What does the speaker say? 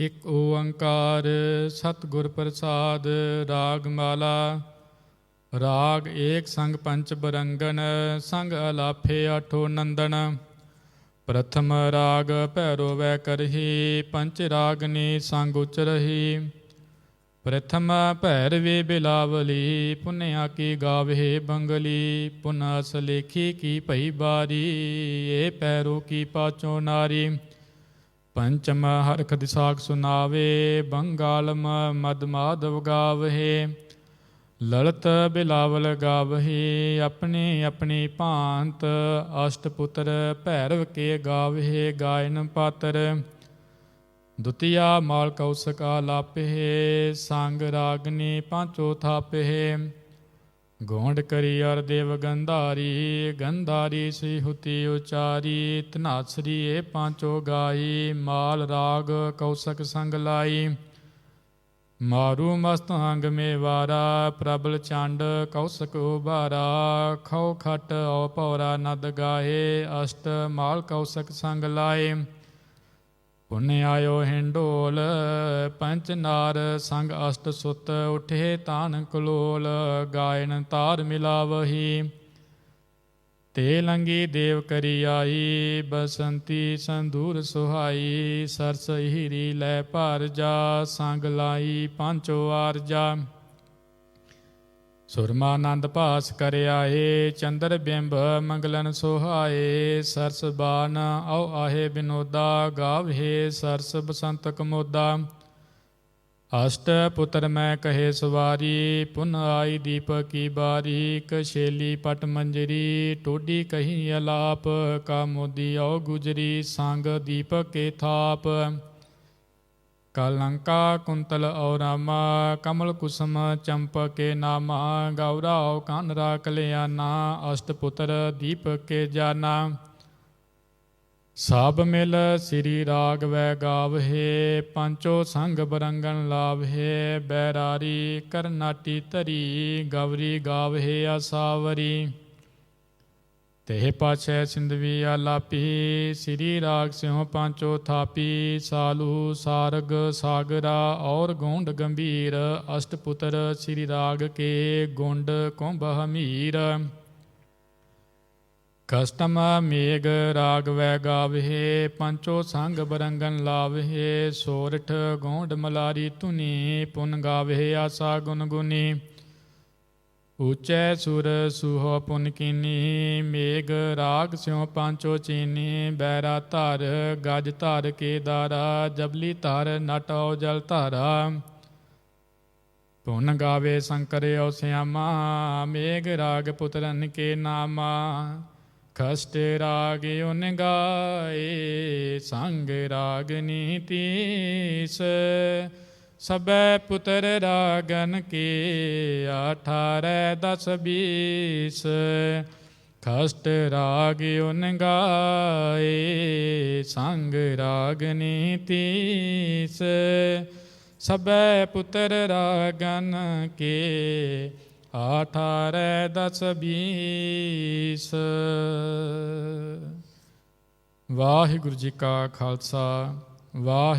ਇਕ ਓੰਕਾਰ ਸਤਿਗੁਰ ਪ੍ਰਸਾਦ ਰਾਗ ਮਾਲਾ ਰਾਗ ਏਕ ਸੰਗ ਪੰਚ ਬਰੰਗਨ, ਸੰਗ ਅਲਾਫੇ ਆਠੋ ਨੰਦਨ। ਪ੍ਰਥਮ ਰਾਗ ਭੈਰੋ ਵੈ ਕਰਹੀ, ਪੰਚ ਰਾਗਨੀ ਸੰਗ ਉਚਰਹੀ ਪ੍ਰਥਮ ਭੈਰਵੇ ਬਿਲਾਵਲੀ, ਪੁਨਿਆ ਕੀ ਗਾਵੇ ਬੰਗਲੀ। ਪੁਨਸ ਲੇਖੀ ਕੀ ਭਈ ਬਾਰੀ, ਏ ਪੈਰੋ ਕੀ ਪਾਚੋ ਨਾਰੀ। ਪੰਚਮ ਹਰਖ ਦਿਸਾਖ ਸੁਨਾਵੇ, ਬੰਗਾਲਮ ਮਦ ਮਾਧਵ ਗਾਵਹਿ। ਲਲਤ ਬਿਲਾਵਲ ਗਾਵਹਿ, ਆਪਣੇ ਆਪਣੀ ਭਾਂਤ ਅਸ਼ਟ ਪੁੱਤਰ ਭੈਰਵ ਕੇ ਗਾਵਹਿ, ਗਾਇਨ ਪਾਤਰ। ਦੁਤੀਆ ਮਾਲ ਕੌਸਕਾ ਲਾਪਹਿ ਸੰਗ ਰਾਗਨੀ ਪਾਂਚੋ ਥਾਪਹਿ। ਗੋਂਡ ਕਰੀ ਅਰ ਦੇਵ ਗੰਧਾਰੀ ਗੰਧਾਰੀ ਸ੍ਰੀ ਹੁਤੀ ਉਚਾਰੀ, ਧਨਾਸਰੀ ਏ ਪਾਂਚੋ ਗਾਈ, ਮਾਲ ਰਾਗ ਕੌਸਕ ਸੰਗ ਲਾਈ। ਮਾਰੂ ਮਸਤ ਹੰਗ ਮੇ ਵਾਰਾ ਪ੍ਰਬਲ ਚੰਡ ਕੌਸਕ ਉਬਾਰਾ ਖਉ ਖਟ ਔ ਪੌਰਾ ਨਦ ਗਾਏ, ਅਸ਼ਟ ਮਾਲ ਕੌਸਕ ਸੰਗ ਲਾਏ। ਪੁਨ ਆਇਓ ਹਿੰਡੋਲ ਪੰਚ ਨਾਰ ਸੰਗ ਅਸ਼ਟ ਸੁਤ ਉਠੇ ਤਾਨ ਕਲੋਲ, ਗਾਇਨ ਤਾਰ ਮਿਲਾਵਹੀ। ਤੇ ਲੰਗੀ ਦੇਵ ਕਰੀ ਆਈ, ਬਸੰਤੀ ਸੰਦੂਰ ਸੁਹਾਈ, ਸਰਸ ਹੀਰੀ ਲੈ ਭਰ ਜਾ, ਸੰਗ ਲਾਈ ਪਾਂਚੋ ਆਰਜਾ। ਸੁਰਮਾਨੰਦ ਭਾਸ ਕਰ ਆਏ ਚੰਦਰ ਬਿੰਬ ਮੰਗਲਨ ਸੁਹਾਏ ਸਰਸ ਬਾਨ ਔ ਆਹੇ ਬਿਨੋਦਾ ਗਾਵਹੇ ਸਰਸ ਬਸੰਤ ਕਮੋਦਾ। ਅਸ਼ਟ ਪੁੱਤਰ ਮੈਂ ਕਹੇ ਸਵਾਰੀ, ਪੁਨ ਆਈ ਦੀਪ ਕੀ ਬਾਰੀ ਕਸ਼ੇਲੀ ਪਟ ਮੰਜਰੀ, ਟੋਡੀ ਕਹੀ ਅਲਾਪ ਕਾਮੋਦੀ ਮੋਦੀ ਗੁਜਰੀ, ਸੰਗ ਦੀਪਕ ਕੇ ਥਾਪ। ਕਲੰਕਾ ਕੁੰਤਲ ਔ ਕਮਲ ਕੁਸਮ ਚੰਪਕੇ ਨਾਮਾ ਗੌਰਾ ਔ ਕਾਨਰਾ ਕਲਿਆਣਾ ਅਸ਼ਟ ਪੁੱਤਰ ਕੇ ਜਾਨਾ। ਸਭ ਮਿਲ ਸ੍ਰੀ ਰਾਗ ਵੈ ਗਾਵਹਿ ਪੰਚੋ ਸੰਗ ਬਰੰਗਨ ਲਾਵਹਿ ਬੈਰਾਰੀ ਕਰਨਾਟੀ ਧਰੀ, ਗਵਰੀ ਗਾਵਹਿ ਆਸਾਵਰੀ ਤੇ ਪਾਛੈ ਸਿੰਧਵੀ ਆਲਾਪੀ, ਸ੍ਰੀ ਰਾਗ ਸਿਉ ਪਾਂਚੋ ਥਾਪੀ, ਸਾਲੂ ਸਾਰਗ ਸਾਗਰਾ, ਔਰ ਗੋਂਡ ਗੰਭੀਰ, ਅਸ਼ਟਪੁੱਤਰ ਸ੍ਰੀ ਰਾਗ ਕੇ ਗੁੰਡ ਕੁੰਭ ਹਮੀਰ। ਕਸਟਮ ਮੇਗ ਰਾਗ ਵੈ ਗਾਵਹਿ, ਪੰਚੋ ਸੰਗ ਬਰੰਗਨ ਲਾਵਹਿ, ਸੋਰਠ ਗੋਂਡ ਮਲਾਰੀ ਧੁਨੀ, ਪੁਨ ਗਾਵਹਿ ਆਸਾ ਗੁਨ ਗੁਨੀ। ਉਚੈ ਸੁਰ ਸੁਹ ਪੁਨ ਕੀਨੀ ਮੇਗ ਰਾਗ ਸਿਉ ਪੰਚੋ ਚੀਨੀ, ਬੈਰਾ ਧਰ ਗਜ ਧਰ ਕੇ ਦਾਰਾ, ਜਬਲੀ ਧਰ ਨਟਉ ਜਲ ਧਾਰਾ। ਪੁਨ ਗਾਵੇ ਸ਼ੰਕਰ ਔ ਸਿਆਮਾ ਮੇਗ ਰਾਗ ਪੁੱਤਰਨ ਕੇ ਨਾਮਾ। ਕਸ਼ਟ ਰਾਗ ਉਨ ਗਾਏ, ਸੰਗ ਰਾਗ ਨੀਤੀਸ। ਸਬੈ ਪੁੱਤਰ ਰਾਗਨ ਕੇ 18 10 20 ਖਸ਼ਟ ਰਾਗ ਉਨ ਗਾਏ, ਸੰਗ ਰਾਗ ਨੀਤੀਸ। ਸਬੈ ਪੁੱਤਰ ਰਾਗਨ ਕੇ 18 10 20 ਵਾਹਿਗੁਰੂ ਜੀ ਕਾ ਖਾਲਸਾ, ਵਾਹਿ